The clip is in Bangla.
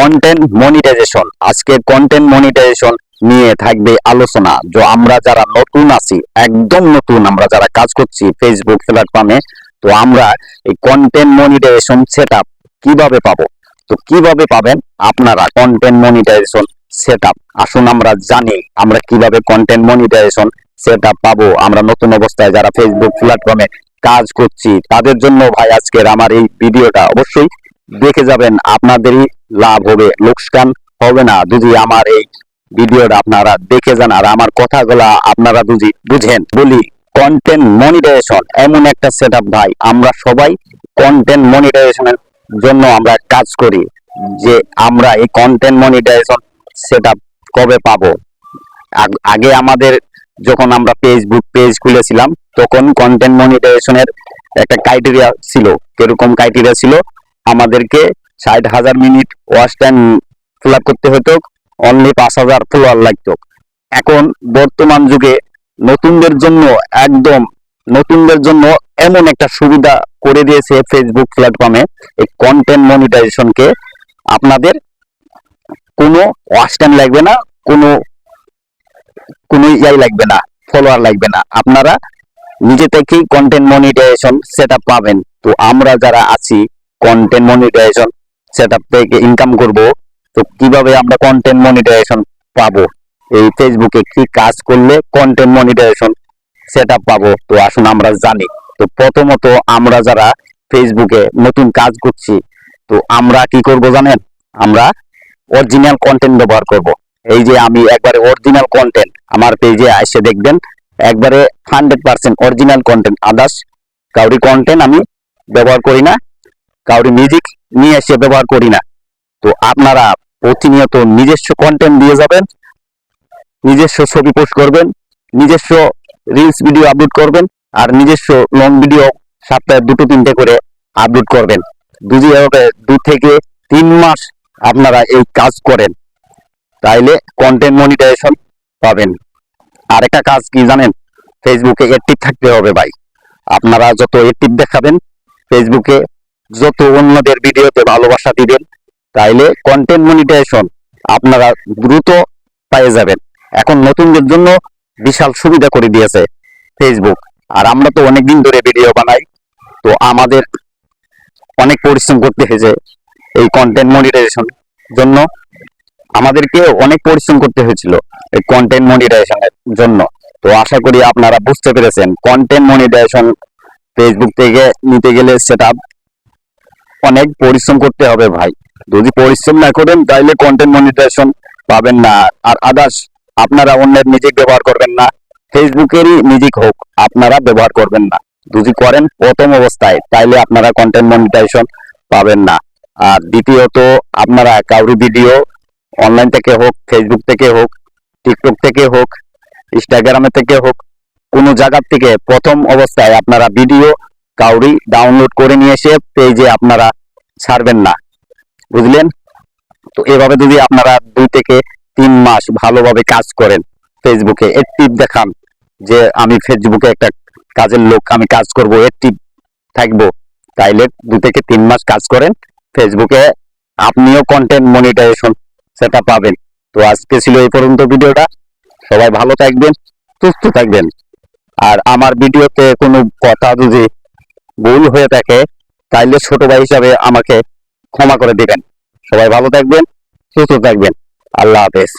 কন্টেন্ট মনিটাইজেশন আজকে কন্টেন্ট মনিটাইজেশন নিয়ে থাকবে আলোচনা। যে আমরা যারা নতুন আছি, একদম নতুন, আমরা যারা কাজ করছি ফেসবুক প্ল্যাটফর্মে তো আমরা এই কন্টেন্ট মনিটাইজেশন সেটআপ কীভাবে পাবো? তো কীভাবে পাবেন আপনারা কন্টেন্ট মনিটাইজেশন সেটআপ আসুন আমরা জানি আমরা কীভাবে কন্টেন্ট মনিটাইজেশন সেটআপ পাবো। আমরা নতুন অবস্থায় যারা ফেসবুক প্ল্যাটফর্মে কাজ করছি, তাদের জন্য ভাই আজকের আমার এই ভিডিওটা অবশ্যই দেখে যাবেন আপনাদেরই লাভ হবে, লোকসান হবে না। যদি আমার এই ভিডিওটা আপনারা দেখে যান আর আমার কথাগুলা আপনারা যদি বুঝেন, বলি কন্টেন্ট মনিটাইজেশন এমন একটা সেটআপ ভাই, আমরা সবাই কন্টেন্ট মনিটাইজেশনের জন্য আমরা কাজ করি যে আমরা এই কন্টেন্ট মনিটাইজেশন সেটআপ কবে পাবো। আগে আমাদের যখন আমরা ফেসবুক পেজ খুলেছিলাম, তখন কন্টেন্ট মনিটাইজেশনের একটা ক্রাইটেরিয়া ছিল, কীরকম ক্রাইটেরিয়া ছিল? আমাদেরকে ষাট হাজার minute watch time fill up করতে হতো। অনলি পাঁচ হাজার ফলোয়ার লাগতো। এখন বর্তমান যুগে নতুনদের জন্য একদম, নতুনদের জন্য এমন একটা সুবিধা করে দিয়েছে ফেসবুক প্ল্যাটফর্মে এই কন্টেন্ট মনিটাইজেশনকে আপনাদের কোনো ওয়াচ টাইম লাগবে না, কোনো কোনো ইয়াই লাগবে না ফলোয়ার লাগবে না। আপনারা নিজে থেকেই কন্টেন্ট মনিটাইজেশন সেট পাবেন। তো আমরা যারা আছি কন্টেন্ট মনিটাইজেশন সেট থেকে ইনকাম করব, তো কীভাবে আমরা কন্টেন্ট মনিটাইজেশন পাবো? এই ফেসবুকে কি কাজ করলে কন্টেন্ট মনিটাইজেশন সেট পাবো? তো আসুন আমরা জানি। তো প্রথমত আমরা যারা ফেসবুকে নতুন কাজ করছি, তো আমরা কি করব জানেন? আমরা অরিজিনাল কন্টেন্ট ব্যবহার করব। এই যে আমি একবারে অরিজিনাল কন্টেন্ট আমার পেজে এসে দেখবেন, একবারে hundred percent original content others কাউরি কন্টেন্ট আমি ব্যবহার করি না। কাউরি মিউজিক নিয়ে এসে ব্যবহার করি না। তো আপনারা প্রতিনিয়ত নিজস্ব কন্টেন্ট দিয়ে যাবেন, নিজস্ব ছবি পোস্ট করবেন, নিজস্ব রিলস ভিডিও আপলোড করবেন, আর নিজস্ব লং ভিডিও সপ্তাহে দুটো তিনটে করে আপলোড করবেন। যদি এভাবে দু থেকে তিন মাস আপনারা এই কাজ করেন। তাইলে কন্টেন্ট মনিটাইজেশন পাবেন। আরেকটা কাজ কি জানেন? ফেসবুকে অ্যাক্টিভ থাকতে হবে ভাই। আপনারা যত অ্যাক্টিভ দেখাবেন ফেসবুকে যত অন্যদের ভিডিওতে ভালোবাসা দিবেন, তাইলে কন্টেন্ট মনিটাইজেশন আপনারা দ্রুত পেয়ে যাবেন। এখন নতুনদের জন্য বিশাল সুবিধা করে দিয়েছে ফেসবুক আর আমরা তো অনেকদিন ধরে ভিডিও বানাই, তো আমাদের অনেক পরিশ্রম করতে হয়েছে এই কন্টেন্ট মনিটাইজেশন জন্য। আমাদেরকে অনেক পরিশ্রম করতে হয়েছিল এই কন্টেন্ট মনিটাইজেশনের জন্য। তো আশা করি আপনারা বুঝতে পেরেছেন কন্টেন্ট মনিটাইজেশন ফেসবুক থেকে নিতে গেলে সেটা অনেক পরিশ্রম করতে হবে ভাই। যদি পরিশ্রম না করেন তাহলে কন্টেন্ট মনিটাইজেশন পাবেন না। আর আদার্স আপনারা অন্যের মিউজিক ব্যবহার করবেন না। ফেসবুকেরই মিউজিক হোক, আপনারা ব্যবহার করবেন না। যদি করেন প্রথম অবস্থায়, তাইলে আপনারা কন্টেন্ট মনিটাইজেশন পাবেন না। আর দ্বিতীয়ত, আপনারা কাউরি ভিডিও অনলাইন থেকে হোক ফেসবুক থেকে হোক টিকটক থেকে হোক ইনস্টাগ্রামে থেকে হোক, কোনো জায়গার থেকে প্রথম অবস্থায় আপনারা ভিডিও কাউরি ডাউনলোড করে নিয়ে এসে পেজে আপনারা ছাড়বেন না। বুঝলেন? তো এভাবে যদি আপনারা দুই থেকে তিন মাস ভালোভাবে কাজ করেন ফেসবুকে অ্যাক্টিভ দেখান যে আমি ফেসবুকে একটা কাজের লোক, আমি কাজ করব অ্যাক্টিভ থাকব। তাইলে দু থেকে তিন মাস কাজ করেন ফেসবুকে আপনিও কন্টেন্ট মনিটাইজেশন সেটা পাবেন। তো আজকে ছিল এই পর্যন্ত ভিডিওটা। সবাই ভালো থাকবেন, সুস্থ থাকবেন। আর আমার ভিডিওতে কোনো কথা যদি ভুল হয়ে থাকে, তাইলে ছোট ভাই হিসাবে আমাকে ক্ষমা করে দিবেন। সবাই ভালো থাকবেন, সুস্থ থাকবেন। আল্লাহ হাফেজ।